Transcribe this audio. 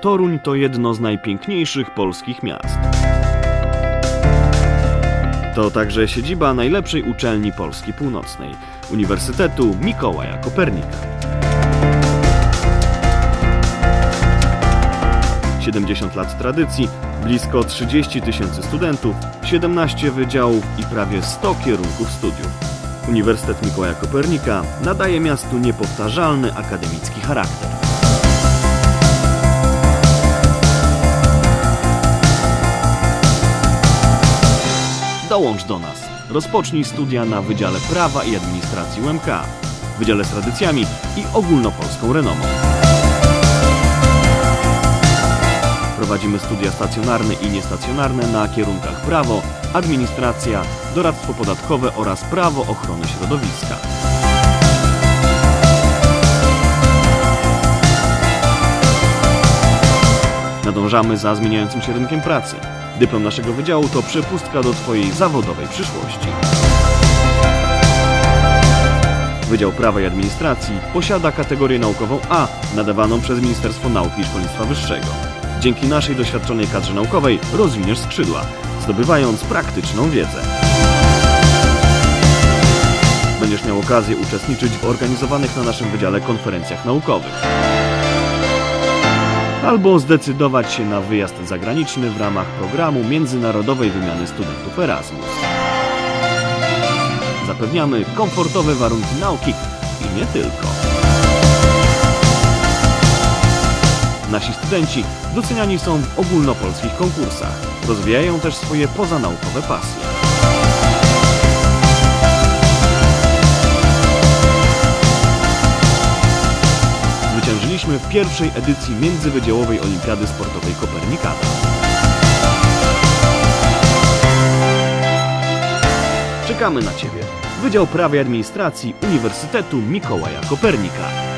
Toruń to jedno z najpiękniejszych polskich miast. To także siedziba najlepszej uczelni Polski Północnej Uniwersytetu Mikołaja Kopernika. 70 lat tradycji, blisko 30 tysięcy studentów, 17 wydziałów i prawie 100 kierunków studiów. Uniwersytet Mikołaja Kopernika nadaje miastu niepowtarzalny akademicki charakter. Dołącz do nas. Rozpocznij studia na Wydziale Prawa i Administracji UMK, Wydziale z Tradycjami i Ogólnopolską Renomą. Prowadzimy studia stacjonarne i niestacjonarne na kierunkach prawo, administracja, doradztwo podatkowe oraz prawo ochrony środowiska. Nadążamy za zmieniającym się rynkiem pracy. Dyplom naszego wydziału to przepustka do Twojej zawodowej przyszłości. Wydział Prawa i Administracji posiada kategorię naukową A, nadawaną przez Ministerstwo Nauki i Szkolnictwa Wyższego. Dzięki naszej doświadczonej kadrze naukowej rozwiniesz skrzydła, zdobywając praktyczną wiedzę. Będziesz miał okazję uczestniczyć w organizowanych na naszym wydziale konferencjach naukowych. Albo zdecydować się na wyjazd zagraniczny w ramach programu międzynarodowej wymiany studentów Erasmus. Zapewniamy komfortowe warunki nauki i nie tylko. Nasi studenci doceniani są w ogólnopolskich konkursach. Rozwijają też swoje pozanaukowe pasje. Zwyciężyliśmy w pierwszej edycji Międzywydziałowej Olimpiady Sportowej Kopernikana. Czekamy na Ciebie. Wydział Prawa i Administracji Uniwersytetu Mikołaja Kopernika.